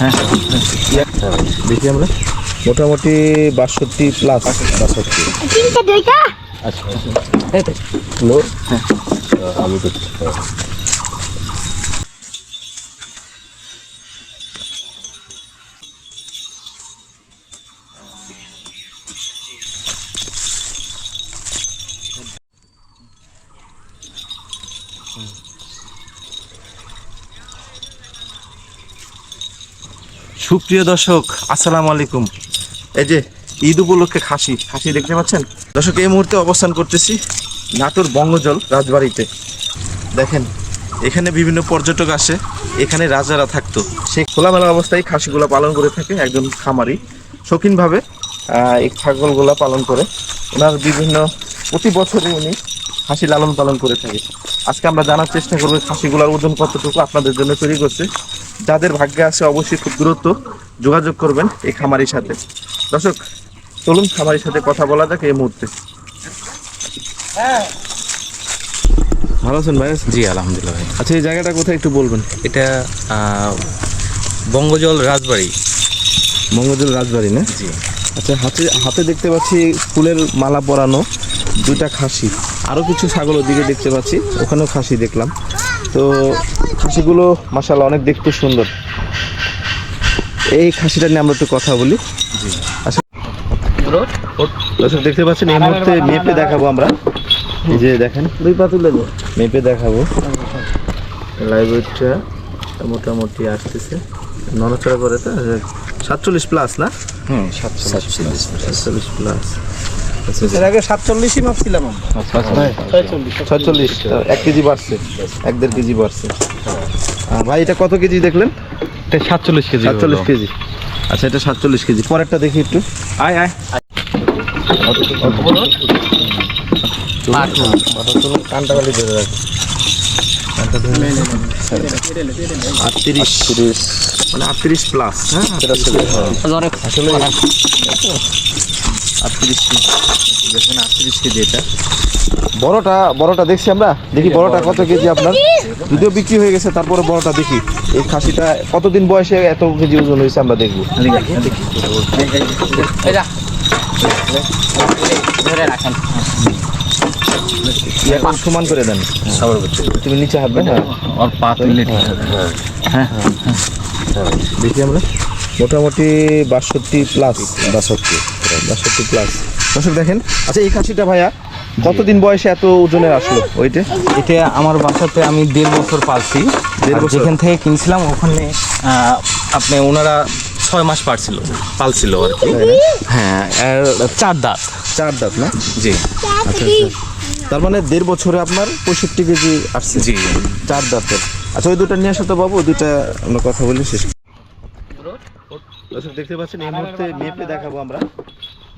হ্যাঁ দেখি আমরা। মোটামুটি বাষট্টি প্লাস বাষট্টি। আচ্ছা। হ্যালো হ্যাঁ। আমি তো সুপ্রিয় দর্শক, আসসালামু আলাইকুম। এই যে ঈদ উপলক্ষে খাসি খাসি দেখতে পাচ্ছেন? দর্শক, এই মুহূর্তে অবস্থান করতেছি নাটোর বঙ্গজল রাজবাড়িতে। দেখেন, এখানে বিভিন্ন পর্যটক আসে, এখানে রাজারা থাকতো। সেই খোলামেলা অবস্থায় খাসিগুলো পালন করে থাকে একজন খামারি। শৌখিনভাবে এই ছাগলগুলা পালন করে। ওনার বিভিন্ন, প্রতি বছরই উনি খাসি লালন পালন করে থাকে। আজকে আমরা জানার চেষ্টা করব খাসিগুলোর ওজন কতটুকু, আপনাদের জন্য তৈরি করছে। যাদের ভাগ্যে আছে অবশ্যই খুব দ্রুত যোগাযোগ করবেন এই খামারির সাথে। দর্শক চলুন খামারির সাথে কথা বলা যাক এই মুহূর্তে। ভালো আছেন ভাই? জি আলহামদুলিল্লাহ ভাই। আচ্ছা এই জায়গাটা কোথায় একটু বলবেন? এটা বঙ্গজল রাজবাড়ি। বঙ্গজল রাজবাড়ি না? জি। আচ্ছা হাতে হাতে দেখতে পাচ্ছি ফুলের মালা পরানো দুইটা খাসি। আরও কিছু ছাগল ওদিকে দেখতে পাচ্ছি ওখানেও খাসি দেখলাম। তো খাসিগুলো মাসাল্লাহ অনেক দেখতে সুন্দর। এই খাসিটা নিয়ে আমরা একটু কথা বলি। আচ্ছা দর্শক দেখতে পাচ্ছেন এই মুহূর্তে মেপে দেখাবো আমরা। এই যে দেখেন দুই পা তুলে মেপে দেখাবো। লাইব্রেরিটা মোটামুটি আসতেছে। নড়াচড়া করে তো সাতচল্লিশ প্লাস না? হুম সাতচল্লিশ সাতচল্লিশ প্লাস এর আগে সাতচল্লিশই মাপছিলাম আমরা। ছয়চল্লিশ। এক কেজি বাড়ছে। এক দেড় কেজি বাড়ছে। ভাই এটা কত কেজি দেখলেন? এটা সাতচল্লিশ কেজি সাতচল্লিশ কেজি। আচ্ছা এটা সাতচল্লিশ কেজি। পরেরটা দেখি একটু। আয় আয়। কানটা ধরে রাখ। আটত্রিশ। মানে আটত্রিশ প্লাস হ্যাঁ আসলে আটত্রিশ কেজি। দেখুন আটত্রিশ কেজি এটা। বড়টা বড়টা দেখছি আমরা। দেখি বড়টা কত কেজি আপনার? যদিও বিক্রি হয়ে গেছে তারপরে বড়টা দেখি। এই খাসিটা কতদিন বয়সে এত কেজি ওজন হয়েছে আমরা দেখব। এখন সমান করে দেন। তুমি নিচে দেন হ্যাঁ আর পা তুললে দেখি আমরা। মোটামুটি বাষট্টি প্লাস বাষট্টি। বাষট্টি প্লাস দর্শক দেখেন আচ্ছা এই খাসিটা ভাইয়া কতদিন বয়সে এত ওজনের আসলো ওইটা? এটা আমার বাসাতে আমি দেড় বছর পালছি। দেড় বছর? যেখান থেকে কিনছিলাম ওখানে আপনি ওনারা ছয় মাস পারছিল পালছিল আর কি। হ্যাঁ চার দাঁত। চার দাঁত না? জি। আচ্ছা আচ্ছা। তার মানে দেড় বছরে আপনার পঁয়ষট্টি কেজি আসছে। জি। চার দাঁতের আচ্ছা ওই দুটো নিয়ে আসো তো বাবু দুটা আমরা কথা বলি শেষ দর্শক দেখতে পাচ্ছেন এই মুহূর্তে মেপে দেখাবো আমরা।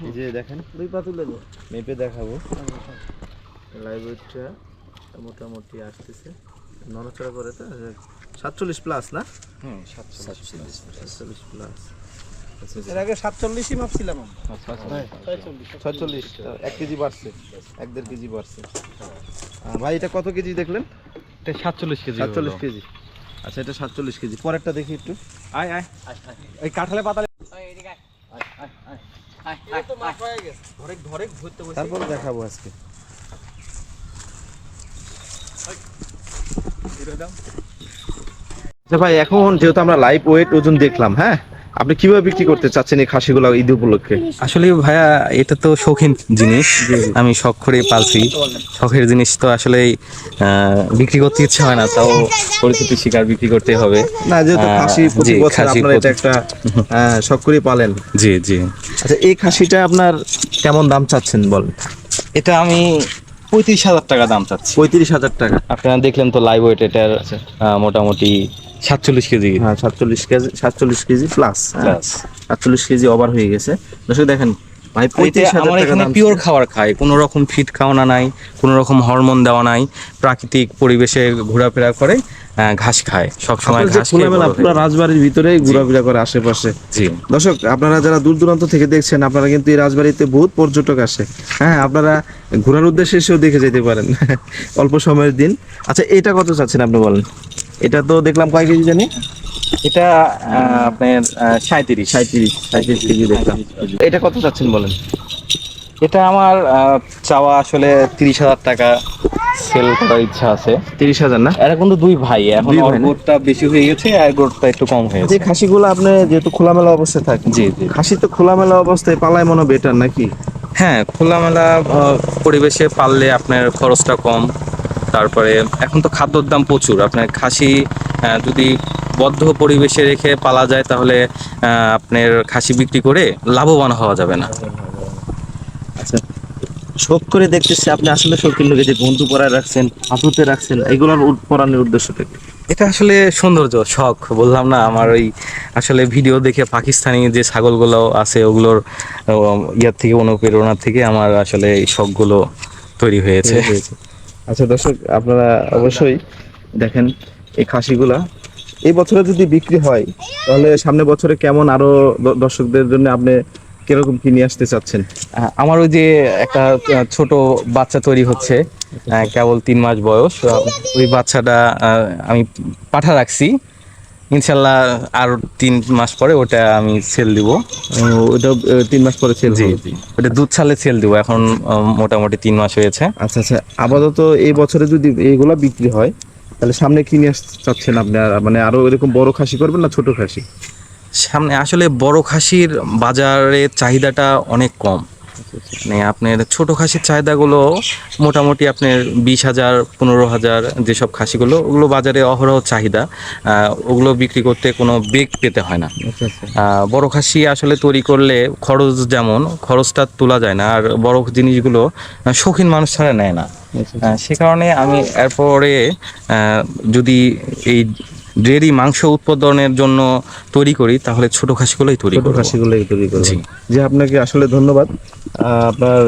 এই যে দেখেন দুই পা তুলে দে। মেপে দেখাবো। লাইব্রেরিটা মোটামুটি আসতেছে। নড়াচড়া করে তো সাতচল্লিশ প্লাস না? হুম সাতচল্লিশ প্লাস এর আগে সাতচল্লিশই মাপছিলাম ছয়চল্লিশ। ছয়চল্লিশ এক কেজি বাড়ছে এক দেড় কেজি বাড়ছে। ভাই এটা কত কেজি দেখলেন? এটা সাতচল্লিশ কেজি সাতচল্লিশ কেজি। আচ্ছা এটা সাতচল্লিশ কেজি। পরেরটা দেখি একটু। আয় আয়। এই কাঁঠালে পাতা তারপরে দেখাবো আজকে। আচ্ছা ভাই এখন যেহেতু আমরা লাইভ ওয়েট ওজন দেখলাম হ্যাঁ? আপনি কীভাবে বিক্রি করতে চাচ্ছেন এই খাসিগুলো ঈদ উপলক্ষে? আসলে ভাইয়া এটা তো শৌখিন জিনিস। আমি শখ করে পালছি। শখের জিনিস তো আসলে বিক্রি করতে ইচ্ছে হয় না তাও পরিচিতি শিকার বিক্রি করতে হবে। না যেহেতু খাসি প্রতি বছর আপনার এটা একটা শখ করে পালেন। জি জি। আচ্ছা এই খাসিটা আপনার কেমন দাম চাচ্ছেন বলেন? এটা আমি পঁয়ত্রিশ হাজার টাকা দাম চাচ্ছি। পঁয়ত্রিশ হাজার টাকা। আপনারা দেখলেন তো লাইভ ওয়েট এটার মোটামুটি সাতচল্লিশ কেজি। হ্যাঁ সাতচল্লিশ কেজি সাতচল্লিশ কেজি প্লাস প্লাস সাতচল্লিশ কেজি ওভার হয়ে গেছে। দর্শক দেখেন ভাই পঁয়ত্রিশ হাজার আমার এখানে পিওর খাবার খায় কোনো রকম ফিট খাওয়ানো নাই কোনো রকম হরমোন দেওয়া নাই প্রাকৃতিক পরিবেশে ঘোরাফেরা করে ঘাস খায় সবসময় ঘাস পুরো রাজবাড়ির ভিতরেই ঘোরাফেরা করে আশেপাশে। জি। দর্শক আপনারা যারা দূর দূরান্ত থেকে দেখছেন আপনারা কিন্তু এই রাজবাড়িতে বহুত পর্যটক আসে। হ্যাঁ আপনারা ঘোরার উদ্দেশ্যে এসেও দেখে যেতে পারেন। অল্প সময়ের দিন। আচ্ছা এটা কত চাচ্ছেন আপনি বলেন? এটা তো দেখলাম কয় কেজি জানি? এটা আপনার সাঁত্রিশ সাঁত্রিশ সাঁত্রিশ কেজি দেখলাম। এটা কত চাচ্ছেন বলেন? এটা আমার চাওয়া আসলে তিরিশ হাজার টাকা। সেল করার ইচ্ছা আছে। তিরিশ হাজার না? এরা কিন্তু দুই ভাই এখন? গোটটা বেশি হয়ে গেছে আর গোটটা একটু কম হয়েছে যে খাসিগুলো আপনি যেহেতু খোলামেলা অবস্থায় থাকে জি জি। খাসি তো খোলামেলা অবস্থায় পালায় মনে বেটার নাকি? হ্যাঁ খোলামেলা পরিবেশে পাললে আপনার খরচটা কম। তারপরে এখন তো খাদ্যর দাম প্রচুর। আপনার খাসি যদি বদ্ধ পরিবেশে রেখে পালা যায় তাহলে আপনার খাসি বিক্রি করে লাভবান হওয়া যাবে না। আচ্ছা শোক করে দেখতেছি আপনি আসলে শৌখিন লোকে যে বন্ধু পড়ায় রাখছেন হাতুতে রাখছেন এগুলোর পড়ানোর পরানোর উদ্দেশ্যটা এটা আসলে সৌন্দর্য শখ। বললাম না আমার ওই আসলে ভিডিও দেখে পাকিস্তানি যে ছাগলগুলো আছে ওগুলোর ইয়ার থেকে অনুপ্রেরণা থেকে আমার আসলে এই শখগুলো তৈরি হয়েছে। আচ্ছা দর্শক, আপনারা অবশ্যই দেখেন এই খাসিগুলা। এই বছরে যদি বিক্রি হয়, তাহলে সামনে বছরে কেমন আরও দর্শকদের জন্য আপনি কীরকম কি নিয়ে আসতে চাচ্ছেন? আমার ওই যে একটা ছোট বাচ্চা তৈরি হচ্ছে কেবল তিন মাস বয়স। ওই বাচ্চাটা আমি পাঠা রাখছি। ইনশাল্লাহ আর তিন মাস পরে ওটা আমি সেল দিব। ওটা তিন মাস পরে জি জি। ওটা দুধ ছালে সেল দিব। এখন মোটামুটি তিন মাস হয়েছে। আচ্ছা আচ্ছা। আপাতত এই বছরে যদি এইগুলা বিক্রি হয় তাহলে সামনে কি নিয়ে আসতে চাচ্ছেন আপনি? মানে আরও এরকম বড় খাসি করবেন না ছোট খাসি? সামনে আসলে বড় খাসির বাজারে চাহিদাটা অনেক কম। মানে আপনার ছোট খাসির চাহিদাগুলো মোটামুটি আপনার বিশ হাজার পনেরো হাজার যেসব খাসিগুলো ওগুলো বাজারে অহরহ চাহিদা। ওগুলো বিক্রি করতে কোনো বেগ পেতে হয় না। আচ্ছা আচ্ছা। বড় খাসি আসলে তৈরি করলে খরচ যেমন খরচটা তোলা যায় না আর বড় জিনিসগুলো শৌখিন মানুষ ছাড়া নেয় না। আচ্ছা সে কারণে আমি এরপরে আহ, যদি এই ডেয়ারি মাংস উৎপাদনের জন্য তৈরি করি তাহলে ছোট খাসিগুলোই তৈরি ছোট খাসিগুলোই তৈরি জি। জি আপনাকে আসলে ধন্যবাদ। আপনার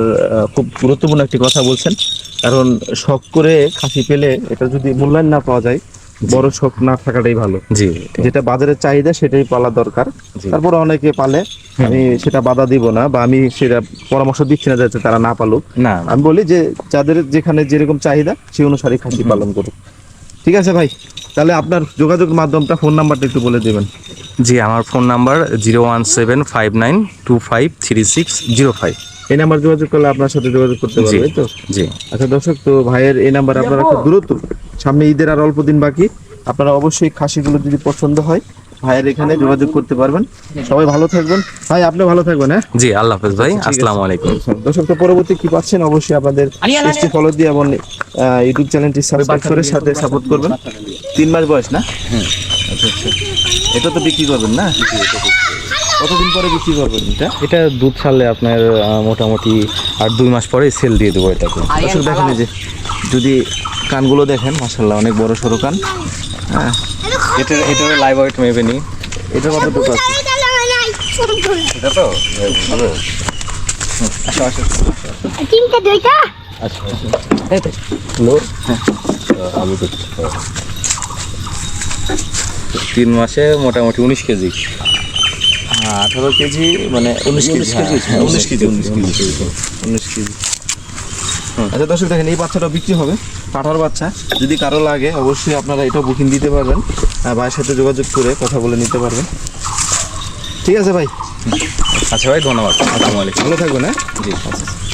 খুব গুরুত্বপূর্ণ একটি কথা বলছেন। কারণ শখ করে খাসি পেলে এটা যদি মূল্যায়ন না পাওয়া যায় বড় শখ না থাকাটাই ভালো। জি। যেটা বাজারের চাহিদা সেটাই পালা দরকার। তারপরে অনেকে পালে আমি সেটা বাধা দিব না বা আমি সেটা পরামর্শ দিচ্ছি না যাতে তারা না পালুক। না। আমি বলি যে যাদের যেখানে যেরকম চাহিদা সেই অনুসারে খাসি পালন করুক। ঠিক আছে ভাই? তাহলে আপনার যোগাযোগ মাধ্যমটা ফোন নাম্বারটা একটু বলে দেবেন। জি আমার phone number zero one seven five nine two five three six zero five. এই নাম্বার যোগাযোগ করলে আপনার সাথে যোগাযোগ করতে পারবে তো? জি। আচ্ছা দর্শক তো ভাইয়ের এই নাম্বার আপনারা খুব দ্রুত সামনে ঈদের আর অল্প দিন বাকি। আপনারা অবশ্যই খাসিগুলো যদি পছন্দ হয় ভাইয়ের এখানে যোগাযোগ করতে পারবেন। সবাই ভালো থাকবেন। ভাই আপনি ভালো থাকবেন হ্যাঁ? জি আল্লাহ হাফেজ ভাই আসসালামু আলাইকুম। দর্শক তো পরবর্তী কি পাচ্ছেন? অবশ্যই আপনাদের পেজটি ফলো দিয়ে এবং ইউটিউব চ্যানেলটি সাবস্ক্রাইব করে সাথে সাপোর্ট করবেন। তিন মাস বয়স না? আচ্ছা আচ্ছা। এটা তো বিক্রি করবেন না? কতদিন পরে বিক্রি করবেন এটা? এটা দুধ ছাড়লে আপনার মোটামুটি আর দুই মাস পরে সেল দিয়ে দেবো এটাকে। দর্শক দেখেন যে যদি কানগুলো দেখেন মাসাল্লাহ অনেক বড় সড়ো কান। হ্যাঁ এটা এটা লাইভ ওয়েট মেবে নি এটা কতটুকু আছে? এটা তো? তিনটে দুইটা? আচ্ছা হ্যালো? আমি তো তিন মাসে মোটামুটি উনিশ কেজি। আঠারো কেজি মানে উনিশ কেজি হ্যাঁ, উনিশ কেজি উনিশ কেজি। উনিশ কেজি। আচ্ছা দর্শক দেখেন এই বাচ্চাটা বিক্রি হবে পাঠার বাচ্চা। যদি কারও লাগে অবশ্যই আপনারা এটা বুকিং দিতে পারবেন আর ভাইয়ের সাথে যোগাযোগ করে কথা বলে নিতে পারবেন। ঠিক আছে ভাই? আচ্ছা ভাই ধন্যবাদ। আসসালামু আলাইকুম। ভালো থাকবেন হ্যাঁ? জি আচ্ছা।